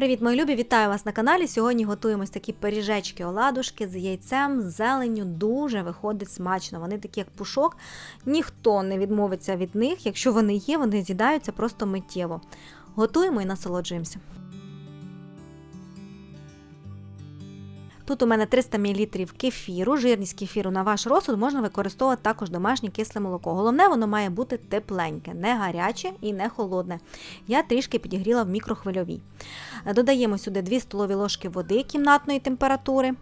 Привіт, мої любі! Вітаю вас на каналі. Сьогодні готуємось такі пиріжечки оладушки з яйцем, з зеленню. Дуже виходить смачно. Вони такі, як пушок. Ніхто не відмовиться від них. Якщо вони є, вони з'їдаються просто миттєво. Готуємо і насолоджуємося. Тут у мене 300 мл кефіру, жирність кефіру на ваш розсуд можна використовувати також домашнє кисле молоко. Головне, воно має бути тепленьке, не гаряче і не холодне. Я трішки підігріла в мікрохвильовій. Додаємо сюди 2 столові ложки води кімнатної температури.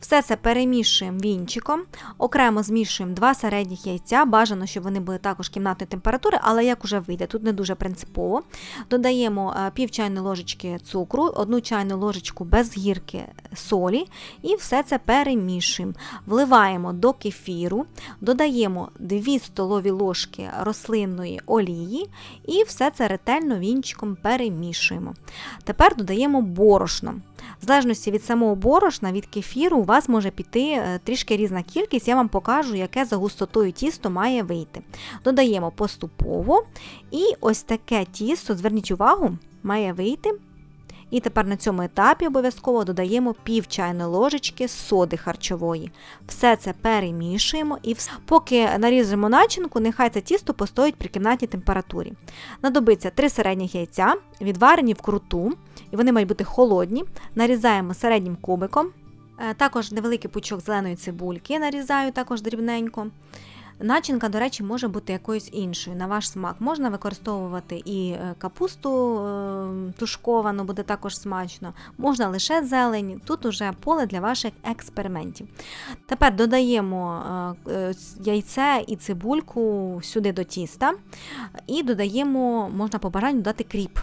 Все це перемішуємо вінчиком, окремо змішуємо два середніх яйця. Бажано, щоб вони були також кімнатної температури, але як уже вийде, тут не дуже принципово. Додаємо е, пів чайної ложечки цукру, одну чайну ложечку без гірки солі і все це перемішуємо. Вливаємо до кефіру, додаємо 2 столові ложки рослинної олії і все це ретельно вінчиком перемішуємо. Тепер додаємо борошно. В залежності від самого борошна, від кефіру, у вас може піти е, трішки різна кількість, я вам покажу, яке за густотою тісто має вийти. Додаємо поступово, і ось таке тісто, зверніть увагу, має вийти. І тепер на цьому етапі обов'язково додаємо пів чайної ложечки соди харчової. Все це перемішуємо і вс- поки наріжемо начинку, нехай це тісто постоїть при кімнатній температурі. Надобиться 3 середніх яйця, відварені вкруту, і вони мають бути холодні. Нарізаємо середнім кубиком. Е, Також невеликий пучок зеленої цибульки нарізаю також дрібненько. Начинка, до речі, може бути якоюсь іншою на ваш смак. Можна використовувати і е, капусту е, тушковану, буде також смачно. Можна лише зелень. Тут уже поле для ваших експериментів. Тепер додаємо е, яйце і цибульку сюди до тіста, і додаємо, можна по бажанню додати кріп.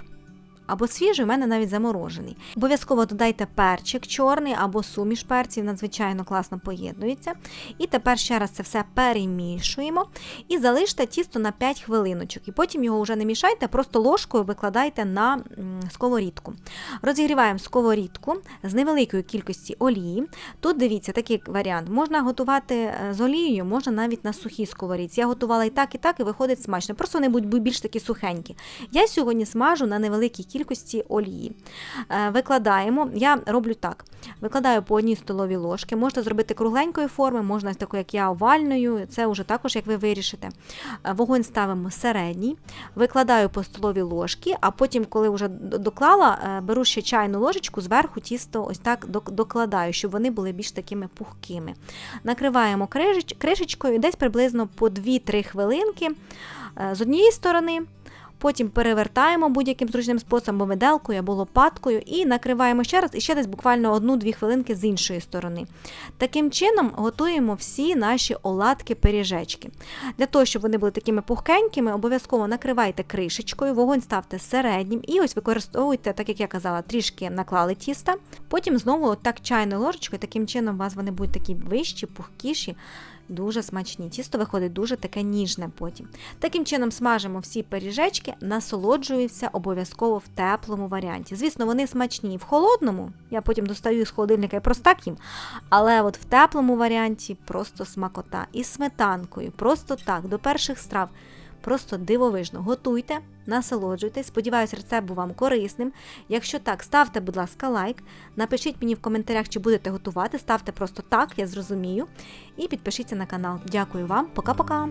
Або свіжий, у мене навіть заморожений. Обов'язково додайте перчик чорний або суміш перців, надзвичайно класно поєднується. І тепер ще раз це все перемішуємо і залиште тісто на 5 хвилиночок. І потім його вже не мішайте, просто ложкою викладайте на сковорідку. Розігріваємо сковорідку з невеликої кількості олії. Тут дивіться, такий варіант. Можна готувати е, з олією, можна навіть на сухій сковорідці. Я готувала і так, і так, і виходить смачно. Просто вони будуть більш такі сухенькі. Я сьогодні смажу на невеликій кількості олії. Е, Викладаємо, я роблю так: викладаю по одній столовій ложки, можна зробити кругленької форми, можна такою, як я, овальною, це вже також, як ви вирішите. Е, Вогонь ставимо середній, викладаю по столовій ложки, а потім, коли вже доклала, е, беру ще чайну ложечку, зверху тісто ось так докладаю, щоб вони були більш такими пухкими. Накриваємо кришечкою десь приблизно по 2-3 хвилинки з однієї сторони. Потім перевертаємо будь-яким зручним способом, виделкою або лопаткою, і накриваємо ще раз, і ще десь буквально 1-2 хвилинки з іншої сторони. Таким чином готуємо всі наші оладки-пиріжечки. Для того, щоб вони були такими пухкенькими, обов'язково накривайте кришечкою, вогонь ставте середнім і ось використовуйте, так як я казала, трішки наклали тіста. Потім знову отак чайною ложечкою, таким чином у вас вони будуть такі вищі, пухкіші. Дуже смачні. Тісто виходить дуже таке ніжне потім. Таким чином смажимо всі пиріжечки, насолоджуються обов'язково в теплому варіанті. Звісно, вони смачні в холодному. Я потім достаю їх з холодильника і просто так їм. Але от в теплому варіанті просто смакота. І сметанкою, просто так, до перших страв. Просто дивовижно. Готуйте, насолоджуйтесь. Сподіваюсь, рецепт був вам корисним. Якщо так, ставте, будь ласка, лайк. Напишіть мені в коментарях, чи будете готувати. Ставте просто так, я зрозумію. І підпишіться на канал. Дякую вам, пока-пока!